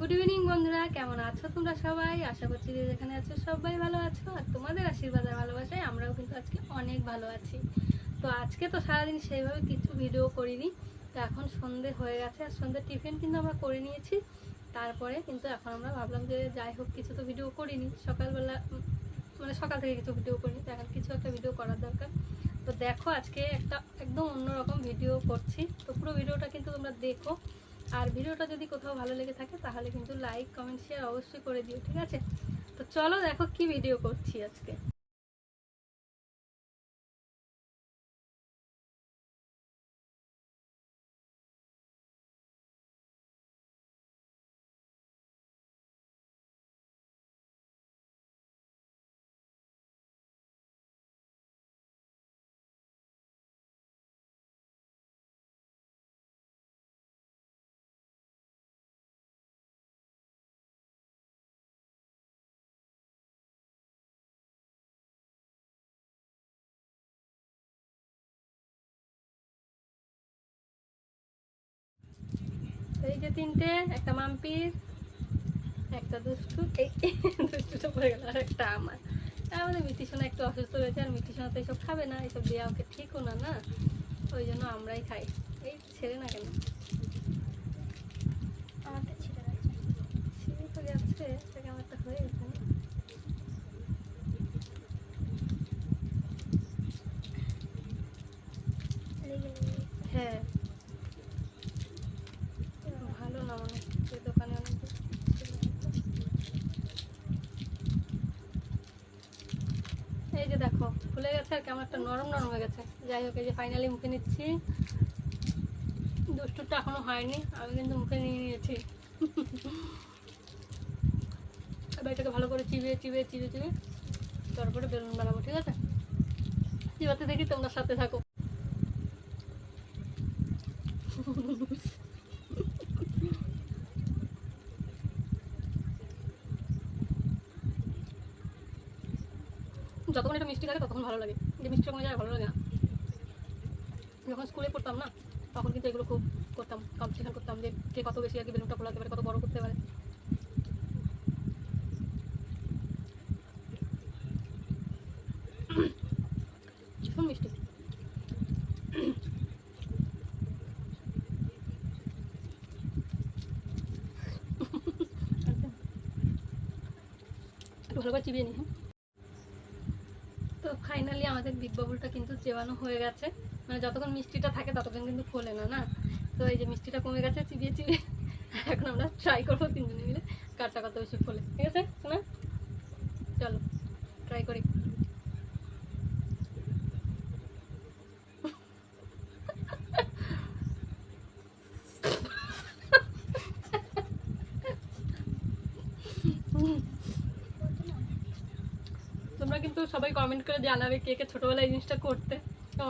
Good evening বন্ধুরা। কেমন আছো তোমরা সবাই? আশা করছি যে যেখানে আছো সবাই ভালো আছো আর তোমাদের আশীর্বাদ আর ভালোবাসায় আমরাও কিন্তু আজকে অনেক ভালো আছি। তো আজকে তো সারাদিন সেইভাবে কিছু ভিডিও করিনি। তো এখন সন্ধে হয়ে গেছে আর সন্ধ্যে টিফিন কিন্তু আমরা করে নিয়েছি। তারপরে কিন্তু এখন আমরা ভাবলাম যে যাই হোক, কিছু তো ভিডিও করিনি। সকালবেলা মানে সকাল থেকে কিছু ভিডিও করিনি, তো এখন কিছু একটা ভিডিও করার দরকার। তো দেখো আজকে একটা একদম অন্যরকম ভিডিও করছি। তো পুরো ভিডিওটা কিন্তু তোমরা দেখো। আর ভিডিওটা যদি কোথাও ভালো লেগে থাকে, তাহলে কিন্তু লাইক কমেন্ট শেয়ার অবশ্যই করে দিও, ঠিক আছে? তো চলো দেখো কি ভিডিও করছি আজকে। এই যে তিনটে, একটা মাম্পির একটা দুষ্টু, এই দুষ্টুটা পড়ে গেল আর একটা আমার। আমাদের মিটিসোনা একটু অসুস্থ হয়েছে আর মিটিসোনা তো এইসব খাবে না এইসব দেওয়া ওকে ঠিকও না না? ওই জন্য আমরাই খাই। এই ছেড়ে না কেন? আমারটা ছেড়ে যাচ্ছে ছেড়ে তো যাচ্ছে আমারটা হয়ে গেছে না লেগে লেগে হ্যাঁ ভালো না মনে হচ্ছে দোকানে অনেক এই যে দেখো, ফুলে গেছে আর কেমন একটা নরম নরম হয়ে গেছে। যাই হোক, এই যে ফাইনালি মুখে নিচ্ছি। দুষ্টুরটা এখনও হয়নি, আমি কিন্তু মুখে নিয়ে নিয়েছি। এবার এটাকে ভালো করে চিবিয়ে চিবিয়ে চিবিয়ে চিবিয়ে তারপরে বেলুন বানাবো, ঠিক আছে? চিবাতে দেখি তোমরা সাথে থাকো। যতক্ষণ এটা মিষ্টি থাকে ততক্ষণ ভালো লাগে। যে মিষ্টি কোনো জায়গায় ভালো লাগে না। যখন স্কুলে পড়তাম না, তখন কিন্তু এগুলো খুব করতাম। কম্পিটিশন করতাম যে, কে কত বেশি কি বেলুনটা ফোলাতে পারে, কত বড় করতে পারে। ভীষণ মিষ্টি। একটু ভালো করে চিবিয়ে নি হ্যাঁ। আমাদের বিগ বাবুলটা কিন্তু চেবানো হয়ে গেছে। মানে যতক্ষণ মিষ্টিটা থাকে ততক্ষণ কিন্তু ফোলে না না? তো এই যে মিষ্টিটা কমে গেছে, চিবিয়ে চিবিয়ে এখন আমরা ট্রাই করব তিনজনে মিলে। কারটা কত বেশি ফোলে ঠিক আছে? না চলো ট্রাই করি। তোমরা কিন্তু সবাই কমেন্ট করে জানাবে কে কে ছোটোবেলায় এই জিনিসটা করতে।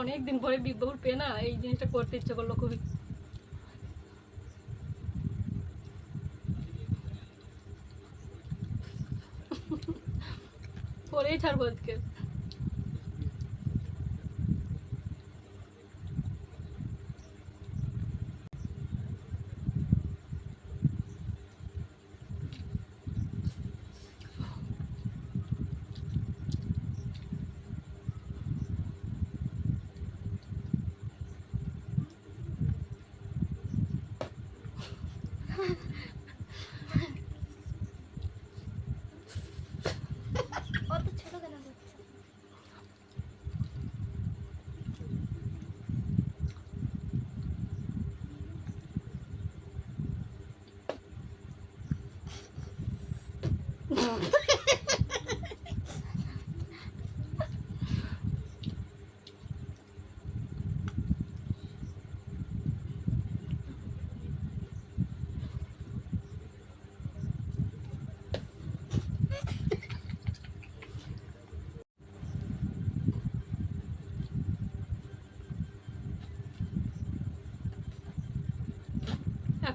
অনেক দিন পরে বিগ বাবুর পেয়ে না এই জিনিসটা করতে ইচ্ছে করল খুবই। করেই ছাড়বো আজকে।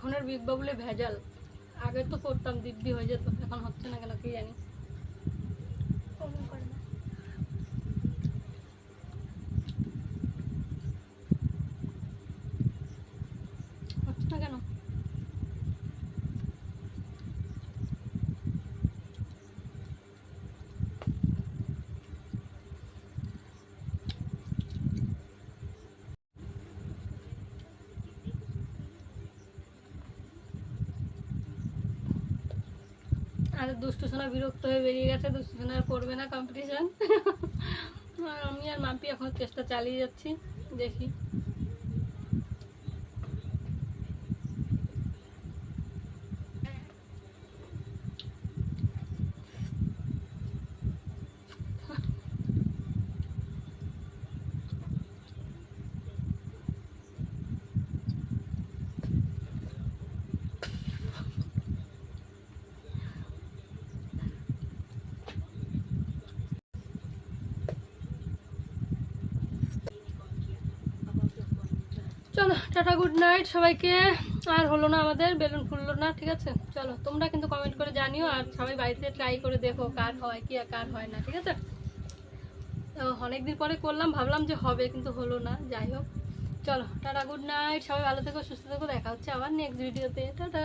এখন আর বিগ বাবুলে ভেজাল। আগে তো করতাম, দিব্যি হয়ে যেত, এখন হচ্ছে না কেন কি জানি। আর দুষ্টু সোনা বিরক্ত হয়ে বেরিয়ে গেছে, দুষ্টু সোনা করবে না কম্পিটিশন আর আমি আর মাম্পি এখন চেষ্টা চালিয়ে যাচ্ছি, দেখি। চলো, টাটা গুড নাইট সবাইকে। আর হলো না আমাদের, বেলুন ফুললো না, ঠিক আছে? চলো, তোমরা কিন্তু কমেন্ট করে জানিও, আর সবাই বাড়িতে ট্রাই করে দেখো কার হয় কি আর কার হয় না, ঠিক আছে? তো অনেকদিন পরে করলাম, ভাবলাম যে হবে, কিন্তু হলো না, যাই হোক। চলো, টাটা গুড নাইট সবাই ভালো থেকো, সুস্থ থেকো, দেখা হচ্ছে আবার নেক্সট ভিডিওতে টাটা।